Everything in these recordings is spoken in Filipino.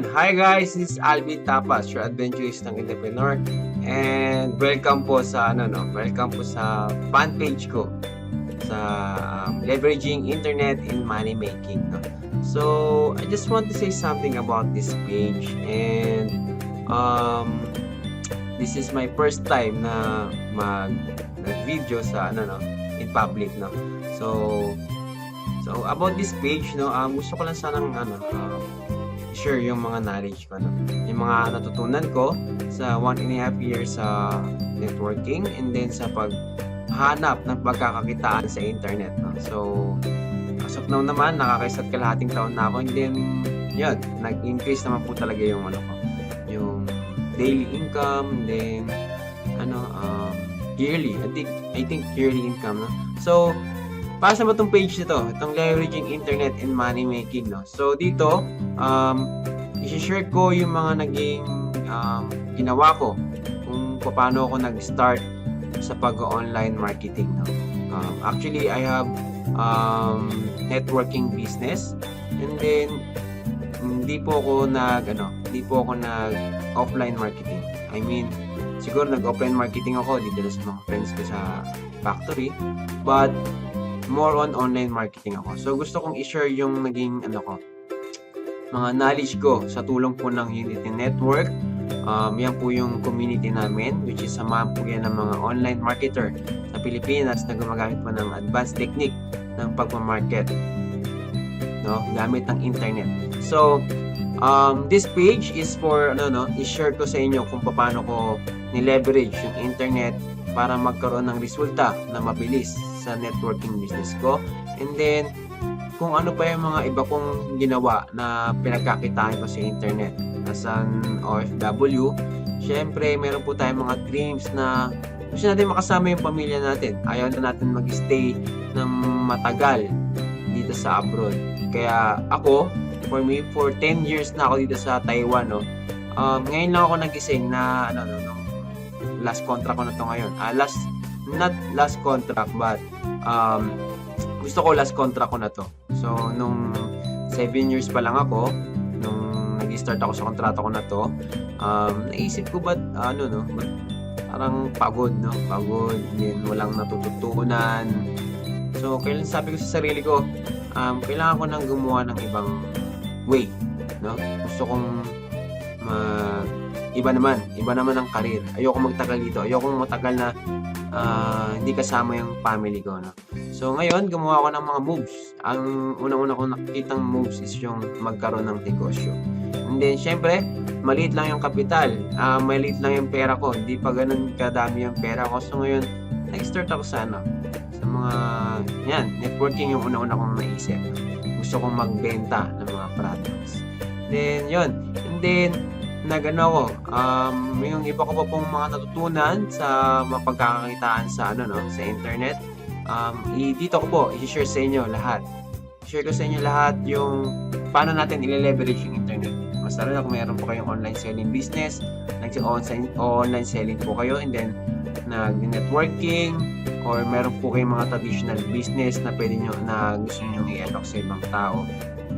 Yun. Hi guys, this is Alvin Tapas, your adventurist ng entrepreneur. And welcome po sa ano no, welcome po sa fan page ko sa um, leveraging internet in money making. No? So, I just want to say something about this page and um this is my first time na mag video sa ano no, in public no. So, so about this page no, um, gusto ko lang sanang ano um, share yung mga knowledge ko. No? Yung mga natutunan ko sa one and a half years sa networking and then sa paghanap ng pagkakakitaan sa internet. No? So, as of now naman, nakakaisat kalahating taon na ako and then, yun, nag-increase naman po talaga yung ano ko, yung daily income, and then, ano, um, yearly. I think, I think yearly income, no? So, para sa ba itong page nito? Itong leveraging internet and money making, no? So, dito, um, i-share ko yung mga naging um, ginawa ko kung paano ako nag-start sa pag-online marketing. No? Um, actually, I have um, networking business and then hindi po ako nag ano, hindi po ako nag offline marketing. I mean, siguro nag offline marketing ako dito sa mga friends ko sa factory, but more on online marketing ako. So gusto kong i-share yung naging ano ko, mga knowledge ko sa tulong po ng Unity Network. Um, yan po yung community namin which is samahan po yan ng mga online marketer sa Pilipinas na gumagamit po ng advanced technique ng pagmamarket no gamit ng internet. So um, this page is for ano no, i-share ko sa inyo kung paano ko ni-leverage yung internet para magkaroon ng resulta na mabilis sa networking business ko. And then, kung ano pa yung mga iba kong ginawa na pinagkakitaan ko sa internet. As an OFW, syempre, meron po tayong mga dreams na gusto natin makasama yung pamilya natin. Ayaw na natin mag-stay ng matagal dito sa abroad. Kaya ako, for me, for 10 years na ako dito sa Taiwan, no, um, ngayon lang ako nagising na, ano, no, no, last contract ko na to ngayon. Ah, last, not last contract, but um, gusto ko last contract ko na to. So, nung 7 years pa lang ako, nung nag-start ako sa kontrata ko na to, um, naisip ko ba't, ano, no, parang pagod, no? Pagod, din walang natututunan. So, kailan sabi ko sa sarili ko, um, kailangan ko nang gumawa ng ibang way, no? Gusto kong mag iba naman, iba naman ang karir. Ayoko magtagal dito. Ayoko matagal na ah, hindi kasama yung family ko, no? So, ngayon, gumawa ako ng mga moves. Ang unang-una ko nakikitang moves is yung magkaroon ng negosyo. And then, syempre, maliit lang yung kapital. Ah, maliit lang yung pera ko. Hindi pa ganun kadami yung pera ko. So, ngayon, nag-start ako sa ano, sa mga, yan, networking yung una-una kong naisip. Gusto kong magbenta ng mga products. Then, yun. And then, nagano ako, um, yung iba ko pa pong mga natutunan sa mapagkakakitaan sa ano no, sa internet. Um, i dito ko po i-share sa inyo lahat. Share ko sa inyo lahat yung paano natin i-leverage yung internet. Mas lalo na kung meron po kayong online selling business, nag-online online selling po kayo and then nag-networking or meron po kayong mga traditional business na pwede nyo na gusto nyo i-unlock sa ibang tao.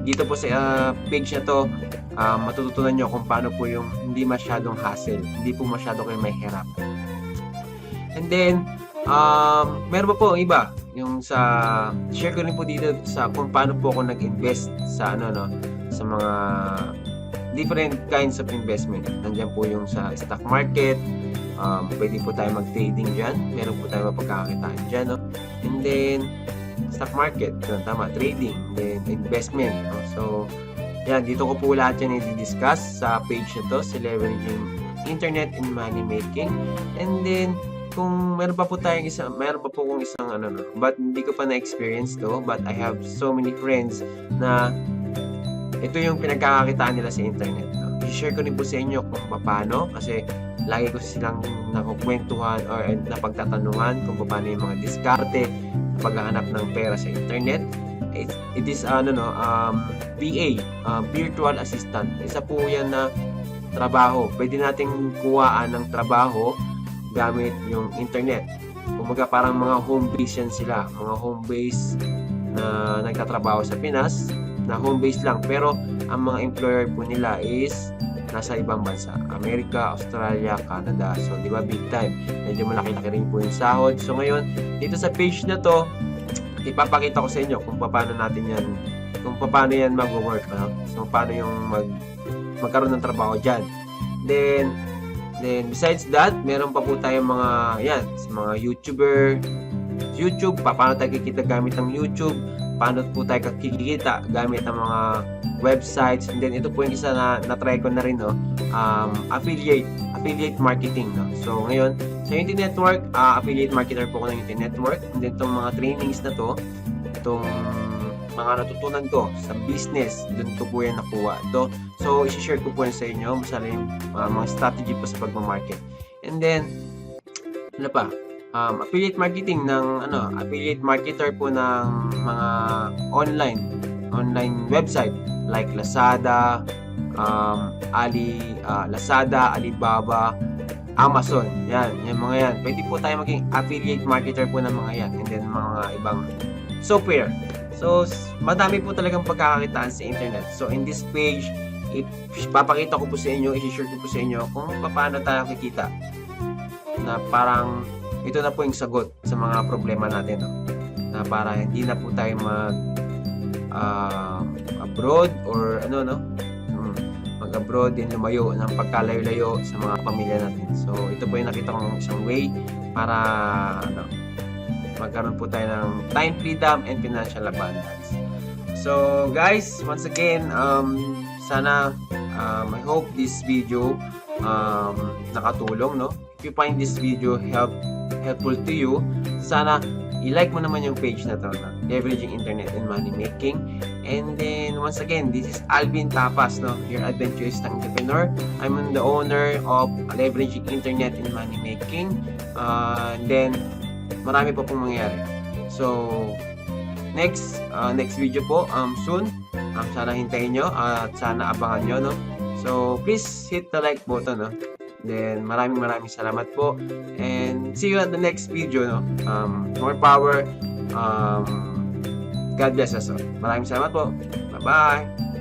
Dito po sa uh, page na to, uh, matututunan nyo kung paano po yung hindi masyadong hassle, hindi po masyado kayo may hirap. And then, um, meron pa po iba, yung sa, share ko rin po dito sa kung paano po ako nag-invest sa ano no, sa mga different kinds of investment. Nandiyan po yung sa stock market, um, pwede po tayo mag-trading dyan, meron po tayo mapagkakakitaan dyan, no? And then, stock market, yun, tama, trading, then investment, no? So, yan, dito ko po lahat yan i-discuss sa page na to, sa leveraging internet and money making. And then, kung meron pa po tayong isang, meron pa po kong isang ano no, but hindi ko pa na-experience to, but I have so many friends na ito yung pinagkakakitaan nila sa internet. No? I-share ko rin po sa inyo kung paano kasi lagi ko silang nakukwentuhan or napagtatanungan kung paano yung mga diskarte paghahanap ng pera sa internet. It, it is ano no, um, VA, uh, virtual assistant. Isa po yan na trabaho. Pwede nating kuhaan ng trabaho gamit yung internet. Kumaga parang mga home base yan sila. Mga home base na nagtatrabaho sa Pinas na home base lang pero ang mga employer po nila is nasa ibang bansa. Amerika, Australia, Canada. So, di ba, big time. Medyo malaki-laki rin po yung sahod. So, ngayon, dito sa page na to, ipapakita ko sa inyo kung paano natin yan, kung paano yan mag-work. Ano? So, paano yung mag, magkaroon ng trabaho dyan. Then, then, besides that, meron pa po tayong mga, yan, sa mga YouTuber, YouTube, pa- paano tayo kikita gamit ng YouTube, paano po tayo kikita gamit ang mga websites and then ito po yung isa na na-try ko na rin no? Um, affiliate affiliate marketing no? So ngayon sa Unity Network uh, affiliate marketer po ako ng Unity Network. And then itong mga trainings na to itong mga natutunan ko sa business doon ko po yan nakuha. To so i-share ko po yan sa inyo. Masala yung uh, mga strategy po sa pagmamarket. And then ano pa? Um, affiliate marketing ng ano affiliate marketer po ng mga online online website like Lazada, um, Ali, ah, Lazada, Alibaba, Amazon. Yan, yan mga yan. Pwede po tayo maging affiliate marketer po ng mga yan and then mga ibang software. So, madami po talagang pagkakakitaan sa internet. So, in this page, ipapakita ko po sa inyo, i-share ko po sa inyo kung paano tayo kikita na parang ito na po yung sagot sa mga problema natin. No? Na para hindi na po tayo mag ah, abroad or ano no Hmm, mag-abroad din lumayo ng pagkalayo-layo sa mga pamilya natin. So ito po yung nakita kong isang way para ano magkaroon po tayo ng time freedom and financial abundance. So guys, once again, um, sana um, I hope this video um, nakatulong no. If you find this video help helpful to you, sana i-like mo naman yung page na to na Leveraging Internet and Money Making. And then, once again, this is Alvin Tapas, no? Your adventurous entrepreneur. I'm the owner of Leveraging Internet and Money Making. Uh, and then, marami pa pong mangyayari. So, next, uh, next video po, um, soon. Um, sana hintayin nyo at sana abangan nyo, no? So, please hit the like button, no? Then, maraming maraming salamat po. And see you at the next video, no? Um, more power. Um, God bless us all. Maraming salamat po. Bye-bye.